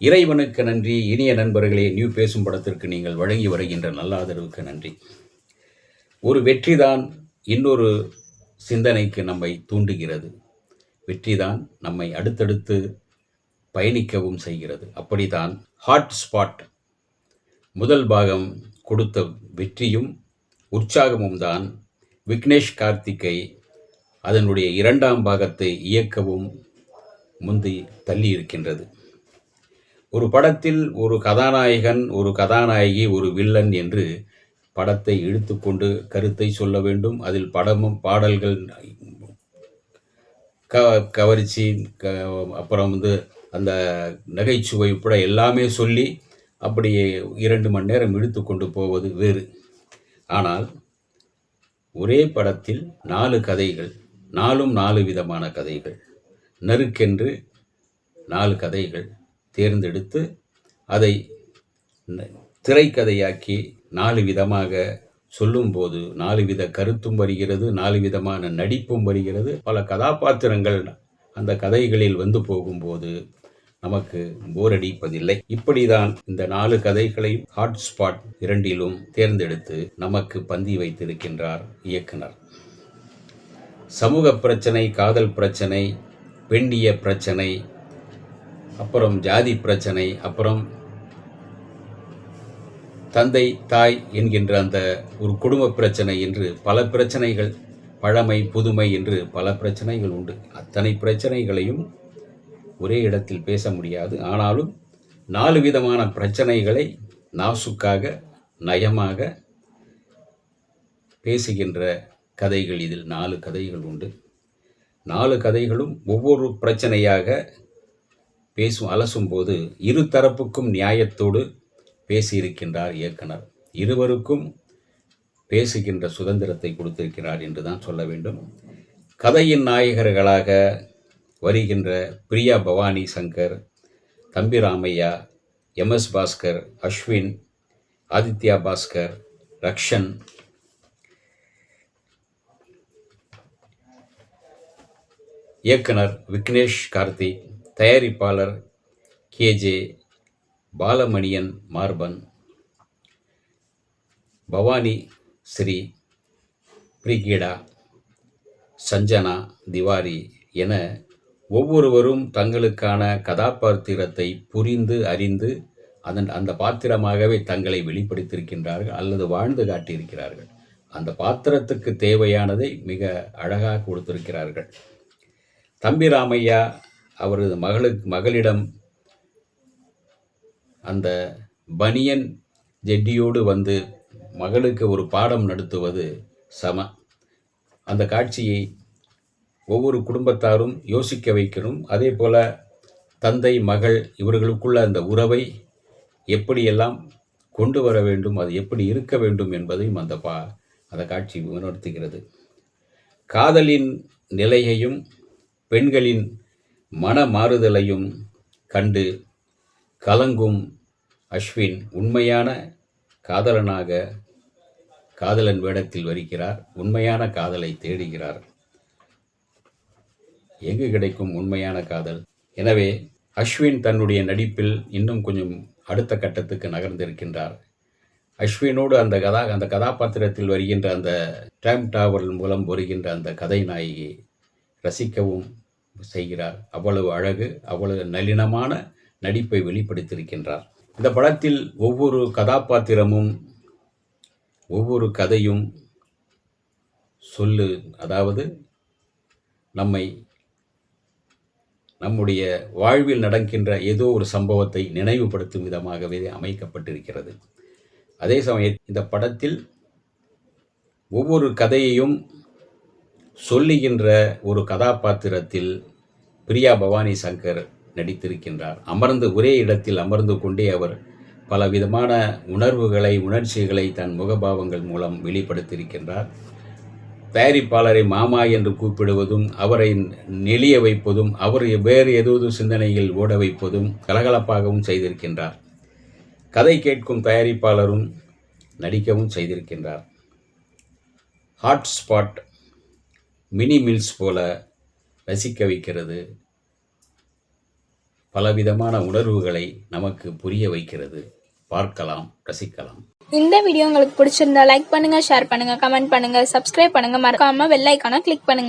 இறைவனுக்கு நன்றி. இனிய நண்பர்களே நியூ பேசும் படத்திற்கு நீங்கள் வழங்கி வருகின்ற நல்லாதரவுக்கு நன்றி. ஒரு வெற்றிதான் இன்னொரு சிந்தனைக்கு நம்மை தூண்டுகிறது. வெற்றிதான் நம்மை அடுத்தடுத்து பயணிக்கவும் செய்கிறது. அப்படித்தான் ஹாட் ஸ்பாட் முதல் பாகம் கொடுத்த வெற்றியும் உற்சாகமும் தான் விக்னேஷ் கார்த்திகை அதனுடைய இரண்டாம் பாகத்தை இயக்கவும் முந்தி தள்ளி இருக்கின்றது ஒரு படத்தில் ஒரு கதாநாயகன் ஒரு கதாநாயகி ஒரு வில்லன் என்று படத்தை இழுத்துக்கொண்டு கருத்தை சொல்ல வேண்டும். அதில் படமும் பாடல்கள் க கவர்ச்சி க அப்புறம் வந்து அந்த நகைச்சுவை உட்பட எல்லாமே சொல்லி அப்படியே இரண்டு மணி நேரம் இழுத்து கொண்டு போவது வேறு. ஆனால் ஒரே படத்தில் நாலு கதைகள் நாலும் நாலு விதமான கதைகள் நறுக்கென்று நாலு கதைகள் தேர்ந்தெடுத்து அதை திரைக்கதையாக்கி நாலு விதமாக சொல்லும்போது நாலு வித கருத்தும் வருகிறது நாலு விதமான நடிப்பும் வருகிறது. பல கதாபாத்திரங்கள் அந்த கதைகளில் வந்து போகும்போது நமக்கு போர் அடிப்பதில்லை. இப்படிதான் இந்த நாலு கதைகளை ஹாட்ஸ்பாட் இரண்டிலும் தேர்ந்தெடுத்து நமக்கு பந்தி வைத்திருக்கின்றார் இயக்குனர். சமூக பிரச்சனை காதல் பிரச்சனை பெண்டிய பிரச்சனை அப்புறம் ஜாதி பிரச்சனை அப்புறம் தந்தை தாய் என்கின்ற அந்த ஒரு குடும்ப பிரச்சனை என்று பல பிரச்சனைகள் பழமை புதுமை என்று பல பிரச்சனைகள் உண்டு. அத்தனை பிரச்சனைகளையும் ஒரே இடத்தில் பேச முடியாது. ஆனாலும் நாலு விதமான பிரச்சனைகளை நாசுக்காக நயமாக பேசுகின்ற கதைகள் இதில் நாலு கதைகள் உண்டு. நாலு கதைகளும் ஒவ்வொரு பிரச்சனையாக பேசும் அலசும்போது இரு தரப்புக்கும் நியாயத்தோடு பேசியிருக்கின்றார் இயக்குனர். இருவருக்கும் பேசுகின்ற சுதந்திரத்தை கொடுத்திருக்கிறார் என்று தான் சொல்ல வேண்டும். கதையின் நாயகர்களாக வருகின்ற பிரியா பவானி சங்கர் தம்பி ராமையா எம்எஸ் பாஸ்கர் அஸ்வின் ஆதித்யா பாஸ்கர் ரக்ஷன் இயக்குனர் விக்னேஷ் கார்த்திக் தயாரிப்பாளர் கேஜே பாலமணியன் மார்பன் பவானி ஸ்ரீ பிரிகிடா சஞ்சனா திவாரி என ஒவ்வொருவரும் தங்களுக்கான கதாபாத்திரத்தை புரிந்து அறிந்து அதன் அந்த பாத்திரமாகவே தங்களை வெளிப்படுத்தியிருக்கின்றார்கள் அல்லது வாழ்ந்து காட்டியிருக்கிறார்கள். அந்த பாத்திரத்துக்கு தேவையானதை மிக அழகாக கொடுத்திருக்கிறார்கள். தம்பி ராமையா அவரது மகளுக்கு மகளிடம் அந்த பனியன் ஜெட்டியோடு வந்து மகளுக்கு ஒரு பாடம் நடத்துவது சம. அந்த காட்சியை ஒவ்வொரு குடும்பத்தாரும் யோசிக்க வைக்கணும். அதே போல் தந்தை மகள் இவர்களுக்குள்ள அந்த உறவை எப்படியெல்லாம் கொண்டு வர வேண்டும் அது எப்படி இருக்க வேண்டும் என்பதையும் அந்த பா அந்த காட்சி உணர்த்துகிறது. காதலின் நிலையையும் பெண்களின் மன மாறுதலையும் கண்டு கலங்கும் அஸ்வின் உண்மையான காதலனாக காதலன் வேடத்தில் வருகிறார். உண்மையான காதலை தேடுகிறார். எங்கு கிடைக்கும் உண்மையான காதல்? எனவே அஸ்வின் தன்னுடைய நடிப்பில் இன்னும் கொஞ்சம் அடுத்த கட்டத்துக்கு நகர்ந்திருக்கின்றார். அஸ்வினோடு அந்த கதா அந்த கதாபாத்திரத்தில் வருகின்ற அந்த டைம் டாவல் மூலம் வருகின்ற அந்த கதை நாயகி ரசிக்கவும் செய்கிறார். அவ்வளவு அழகு அவ்வளவு நளினமான நடிப்பை வெளிப்படுத்தியிருக்கின்றார். இந்த படத்தில் ஒவ்வொரு கதாபாத்திரமும் ஒவ்வொரு கதையும் சொல்லு அதாவது நம்மை நம்முடைய வாழ்வில் நடக்கின்ற ஏதோ ஒரு சம்பவத்தை நினைவுபடுத்தும் விதமாகவே அமைக்கப்பட்டிருக்கிறது. அதே சமயம் இந்த படத்தில் ஒவ்வொரு கதையையும் சொல்லுகின்ற ஒரு கதாபாத்திரத்தில் பிரியா பவானி சங்கர் நடித்திருக்கின்றார். அமர்ந்து ஒரே இடத்தில் அமர்ந்து கொண்டே அவர் பல விதமான உணர்வுகளை உணர்ச்சிகளை தன் முகபாவங்கள் மூலம் வெளிப்படுத்தியிருக்கின்றார். தயாரிப்பாளரை மாமா என்று கூப்பிடுவதும் அவரை நெளிய வைப்பதும் அவர் வேறு ஏதாவது சிந்தனையில் ஓட வைப்பதும் கலகலப்பாகவும் செய்திருக்கின்றார். கதை கேட்கும் தயாரிப்பாளரும் நடிக்கவும் செய்திருக்கின்றார். ஹாட்ஸ்பாட் மினி மில்ஸ் போல ரசிக்க வைக்கிறது. பலவிதமான உணர்வுகளை நமக்கு புரிய வைக்கிறது. பார்க்கலாம் ரசிக்கலாம். இந்த வீடியோ உங்களுக்கு பிடிச்சிருந்தா லைக் பண்ணுங்க ஷேர் பண்ணுங்க கமெண்ட் பண்ணுங்க சப்ஸ்கிரைப் பண்ணுங்க. மறக்காம வெள்ளைக்கான கிளிக் பண்ணுங்க.